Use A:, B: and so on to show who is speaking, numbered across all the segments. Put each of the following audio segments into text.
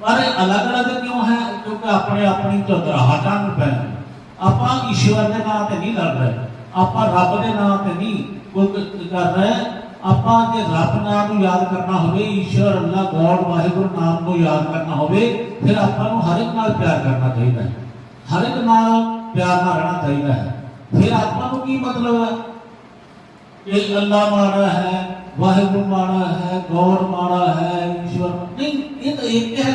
A: ਪਰ ਅਲੱਗ-ਅਲੱਗ ਕਿਉਂ ਹੈ ਕਿਉਂਕਿ ਆਪਣੇ ਆਪਣੀ ਚਤਰਾਹਟਾਂ ਨੂੰ ਪੈ ਆਪਾਂ ਈਸ਼ਵਰ ਦੇ ਨਾਮ ਤੇ ਨਹੀਂ ਲੜ ਰਹੇ ਆਪਾਂ ਰੱਬ ਦੇ ਨਾਮ ਤੇ ਨਹੀਂ ਕੋਈ ਕ- ਕਰ ਰਹੇ ਆਪਾਂ ਜੇ ਰੱਬ ਨਾਮ ਨੂੰ ਯਾਦ ਕਰਨਾ ਹੋਵੇ ਈਸ਼ਵਰ ਅੱਲਾ ਗੋਡ ਵਾਹਿਗੁਰੂ ਨਾਮ ਨੂੰ ਯਾਦ ਕਰਨਾ ਹੋਵੇ ਫਿਰ ਆਪਾਂ ਨੂੰ ਹਰ ਇੱਕ ਨਾਲ ਪਿਆਰ ਕਰਨਾ ਚਾਹੀਦਾ ਹੈ ਹਰ ਇੱਕ ਨਾਲ ਪਿਆਰ ਨਾਲ ਰਹਿਣਾ ਚਾਹੀਦਾ ਹੈ ਫਿਰ ਆਪਾਂ ਨੂੰ ਕੀ ਮਤਲਬ ਹੈ ਇਹ ਅੱਲਾ ਮਾੜਾ ਹੈ ਵਾਹਿਗੁਰੂ ਮਾੜਾ ਹੈ ਗੌਰ ਮਾੜਾ ਹੈ ਈਸ਼ਵਰ ਨਹੀਂ ਇਹ ਤਾਂ ਇੱਕ ਹੈ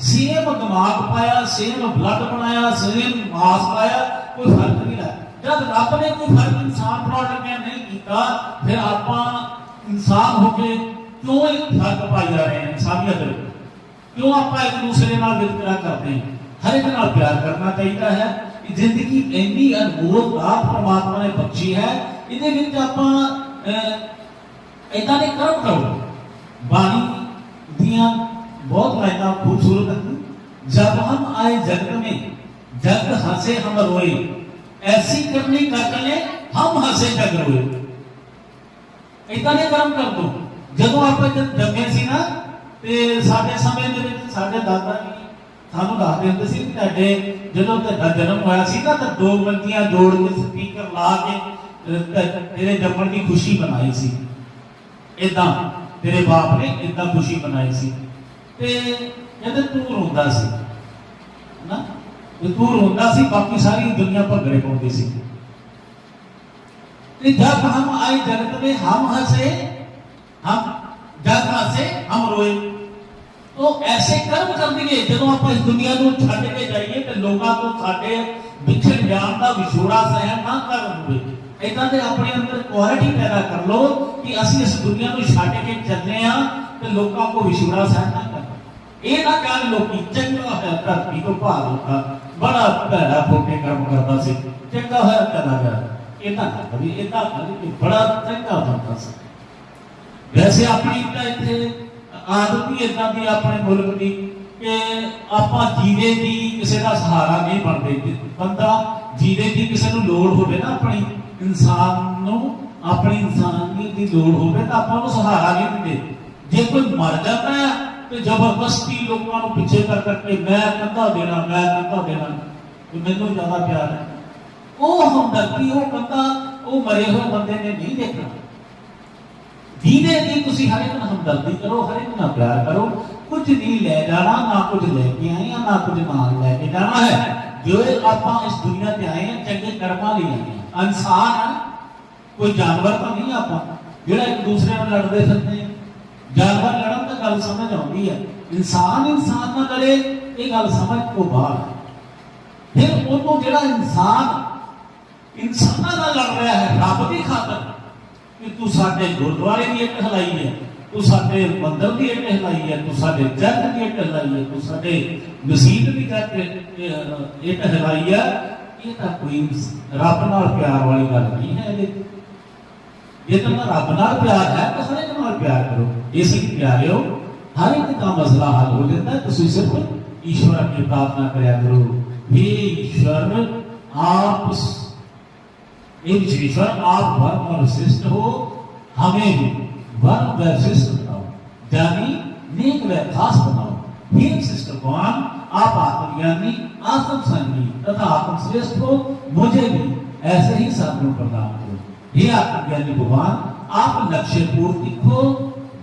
A: ਸੇਮ ਦਿਮਾਗ ਪਾਇਆ ਸੇਮ ਬਲੱਡ ਬਣਾਇਆ ਸੇਮ ਮਾਸ ਪਾਇਆ, ਕੋਈ ਫ਼ਰਕ ਨਹੀਂ ਹੈ ਜਦ ਰੱਬ ਨੇ ਕੋਈ ਫ਼ਰਕ ਇਨਸਾਨ ਬਣਾਉਣ ਲੱਗਿਆ ਨਹੀਂ ਕੀਤਾ, ਫਿਰ ਆਪਾਂ ਇਨਸਾਨ ਹੋ ਕੇ ਕਿਉਂ ਇਹ ਫ਼ਰਕ ਪਾਈ ਜਾ ਰਹੇ ਹਾਂ ਇਨਸਾਨੀਅਤ ਵਿੱਚ? ਕਿਉਂ ਆਪਾਂ ਇੱਕ ਦੂਸਰੇ ਨਾਲ ਵਿਤਕਰਾ ਕਰਦੇ? ਹਾਂ ਹਰ ਇੱਕ ਨਾਲ ਪਿਆਰ ਕਰਨਾ ਚਾਹੀਦਾ ਹੈ। ਇਹ ਜ਼ਿੰਦਗੀ ਇੰਨੀ ਅਨਮੋਲ ਰਾਤ ਪਰਮਾਤਮਾ ਨੇ ਬਖਸ਼ੀ ਹੈ। ਇਹਦੇ ਵਿੱਚ ਆਪਾਂ ਇਦਾਂ ਦੇ ਕਰਮ ਕਰੋ। ਬਾਣੀ ਦੀਆਂ ਬਹੁਤ ਲਾਈਨਾਂ ਖੂਬਸੂਰਤ ਹਨ जब हम आए जगत में जग हंसे हम रोए ऐसी करनी कर चले हम हंसे जग रोए ਇਦਾਂ ਦੇ ਕਰਮ ਕਰ ਦੋ ਜਦੋਂ ਆਪਾਂ ਜਦ ਜੰਮੇ ਸੀ ਨਾ ਤੇ ਸਾਡੇ ਸਮੇਂ ਦੇ ਵਿੱਚ ਸਾਡੇ ਦਾਦਾ ਜੀ ਸਾਨੂੰ ਦੱਸਦੇ ਹੁੰਦੇ ਸੀ ਕਿ ਤੁਹਾਡੇ ਜਦੋਂ ਤੁਹਾਡਾ ਜਨਮ ਹੋਇਆ ਸੀ ਨਾ ਤਾਂ ਦੋ ਮੰਤੀਆਂ ਜੋੜ ਕੇ ਸਪੀਕਰ ਲਾ ਕੇ ਅਹ, ਤ- ਤੇਰੇ ਜੰਮਣ ਦੀ ਖੁਸ਼ੀ ਮਨਾਈ ਸੀ ਇਦਾਂ ਤੇਰੇ ਬਾਪ ਨੇ ਇਦਾਂ ਖੁਸ਼ੀ ਮਨਾਈ ਸੀ ساری دنیا پہ ایسے جانیا کو چڈ کے جائیے تو لوگوں کو اپنے کوالٹی پیدا کر لو کہ ابھی اس دنیا کو چکے چلے آ سہ ਇਹ ਨਾ ਕਹਿਣ ਲੋਕੀ ਚੰਗਾ ਹੈ ਧਰਤੀ ਤੋਂ ਭਾਰ ਹੁੰਦਾ। ਬੜਾ ਭੈੜਾ ਫੋਟੇ ਕੰਮ ਕਰਦਾ ਸੀ। ਚੰਗਾ ਹੋਇਆ ਚਲਾ ਗਿਆ। ਇਹ ਤਾਂ ਕਦੀ ਇਹ ਤਾਂ ਕਦੀ ਬੜਾ ਚੰਗਾ ਹੁੰਦਾ ਸੀ। ਵੈਸੇ ਆਪਣੀ ਤਾਂ ਇੱਥੇ ਆਦਤ ਹੀ ਇਦਾਂ ਦੀ ਆਪਣੇ ਮੁਲਕ ਦੀ ਕਿ ਆਪਾਂ ਜੀਵੇ ਦੀ ਕਿਸੇ ਦਾ ਸਹਾਰਾ ਨਹੀਂ ਬਣਦੇ। ਬੰਦਾ ਜੀਵੇ ਦੀ ਕਿਸੇ ਨੂੰ ਲੋੜ ਹੋਵੇ ਨਾ ਆਪਣੀ ਇਨਸਾਨ ਨੂੰ, ਆਪਣੀ ਇਨਸਾਨੀਅਤ ਦੀ ਲੋੜ ਹੋਵੇ ਤਾਂ ਆਪਾਂ ਉਹਨੂੰ ਸਹਾਰਾ ਨਹੀਂ ਦਿੰਦੇ। ਜੇ ਕੋਈ ਮਰ ਜਾਂਦਾ ਹੈ ਤੇ ਜ਼ਬਰਦਸਤੀ ਲੋਕਾਂ ਨੂੰ ਪਿੱਛੇ ਕਰ ਕਰਕੇ ਮੈਂ ਕੰਧਾ ਦੇਣਾ ਮੈਂ ਕੰਧਾ ਦੇਣਾ ਤੇ ਮੈਨੂੰ ਜ਼ਿਆਦਾ ਪਿਆਰ ਹੈ। ਉਹ ਹਮਦਰਦੀ ਉਹ ਕੰਧਾ ਉਹ ਮਰੇ ਹੋਏ ਬੰਦੇ ਨੇ ਨਹੀਂ ਦੇਖਣਾ। ਦੀਨੇ ਦੀ ਤੁਸੀਂ ਹਰ ਇੱਕ ਨਾਲ ਹਮਦਰਦੀ ਕਰੋ ਹਰ ਇੱਕ ਨਾਲ ਪਿਆਰ ਕਰੋ, ਕੁਝ ਨਹੀਂ ਲੈ ਜਾਣਾ, ਨਾ ਕੁਝ ਲੈ ਕੇ ਆਏ ਆ, ਨਾ ਕੁਝ ਨਾਲ ਲੈ ਕੇ ਜਾਣਾ ਹੈ। ਜੋ ਆਪਾਂ ਇਸ ਦੁਨੀਆ ਤੇ ਆਏ ਆ, ਚੰਗੇ ਕਰਮਾਂ ਲਈ ਆਏ ਇਨਸਾਨ ਕੋਈ ਜਾਨਵਰ ਤਾਂ ਨਹੀਂ ਆਪਾਂ। ਜਿਹੜਾ ਇੱਕ ਦੂਸਰੇ ਨਾਲ ਲੜਦੇ ਫਿਰਦੇ ਜਾਨਵਰ ਲੜਨ ਤਾਂ ਗੱਲ ਸਮਝ ਆਉਂਦੀ ਹੈ, ਇਨਸਾਨ ਇਨਸਾਨ ਨਾਲ ਲੜੇ, ਇਹ ਗੱਲ ਸਮਝ ਤੋਂ ਬਾਹਰ ਹੈ। ਫਿਰ ਉਹਨੂੰ ਜਿਹੜਾ ਇਨਸਾਨ ਇਨਸਾਨਾਂ ਨਾਲ ਲੜ ਰਿਹਾ ਹੈ, ਰੱਬ ਦੀ ਖਾਤਰ, ਕਿ ਤੂੰ ਸਾਡੇ ਗੁਰਦੁਆਰੇ ਦੀ ਇੱਟ ਹਲਾਈ ਹੈ, ਤੂੰ ਸਾਡੇ ਮੰਦਰ ਦੀ ਇੱਟ ਹਲਾਈ ਹੈ, ਤੂੰ ਸਾਡੇ ਚਰਚ ਦੀ ਇੱਟ ਹਲਾਈ ਹੈ, ਤੂੰ ਸਾਡੇ ਮਸਜਿਦ ਦੀ ਇੱਟ ਇੱਟ ਹਲਾਈ ਹੈ, ਇਹ ਤਾਂ ਕੋਈ ਰੱਬ ਨਾਲ ਪਿਆਰ ਵਾਲੀ ਗੱਲ ਨਹੀਂ ਹੈ ਇਹ ਜੇ ਤਾਂ ਰੱਬ ਨਾਲ ਪਿਆਰ ਹੈ, ਤਾਂ ਹਰ پیار کرو اس لیے پیارے ہر ایک کا مسئلہ حل ہو جاتا ہے تو صرف ایشور اپنی پرارتھنا کریا کرو ہی ایشور آپ ایشور آپ ورم اور شرشٹ ہو ہمیں بھی ورم و بناؤ یعنی نیک و خاص بناؤ کون آپ آتم یعنی آتم سنگی تتھا آتم ہو مجھے بھی ایسے ہی ساتھوں کرو آتم یعنی بھگوان आप लक्ष्य पूर्ति को